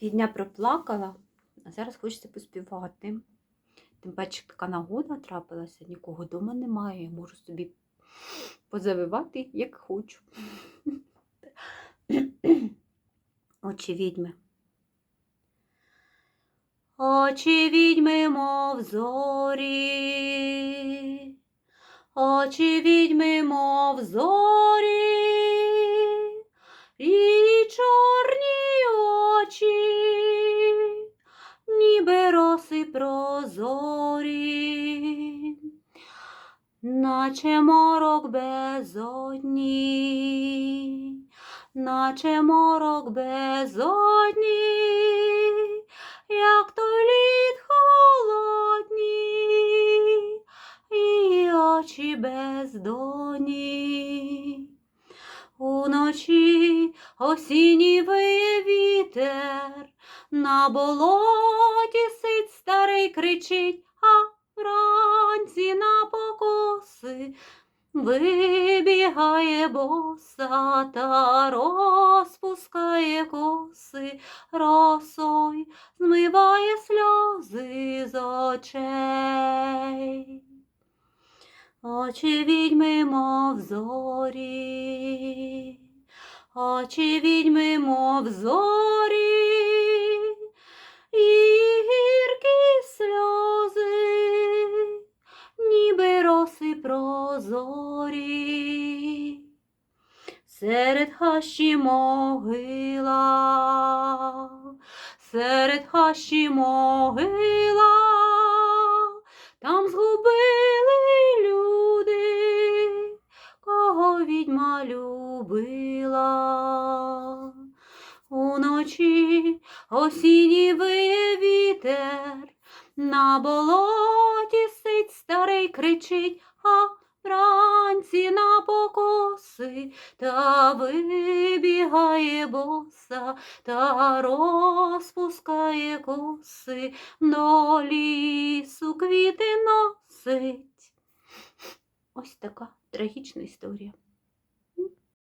Півдня проплакала, а зараз хочеться поспівати. Тим паче така нагода трапилася, нікого вдома немає, я можу собі позавивати, як хочу. Очі відьми. Очі відьми, мов зорі, очі відьми, мов зорі, прозорі, наче морок безодні, наче морок безодні, як той лід холодні, і очі бездонні. Уночі осінній вітер, на болоті старий кричить, а вранці на покоси вибігає боса та розпускає коси, росой змиває сльози з очей. Очі відьми, мов зорі, очі відьми, мов зорі, прозорі. Серед хащі могила, серед хащі могила, там згубили люди, кого відьма любила. Уночі осінній виє вітер, на болоті сить старий кричить, а вранці на покоси та вибігає боса та розпускає коси, до лісу квіти носить. Ось така трагічна історія.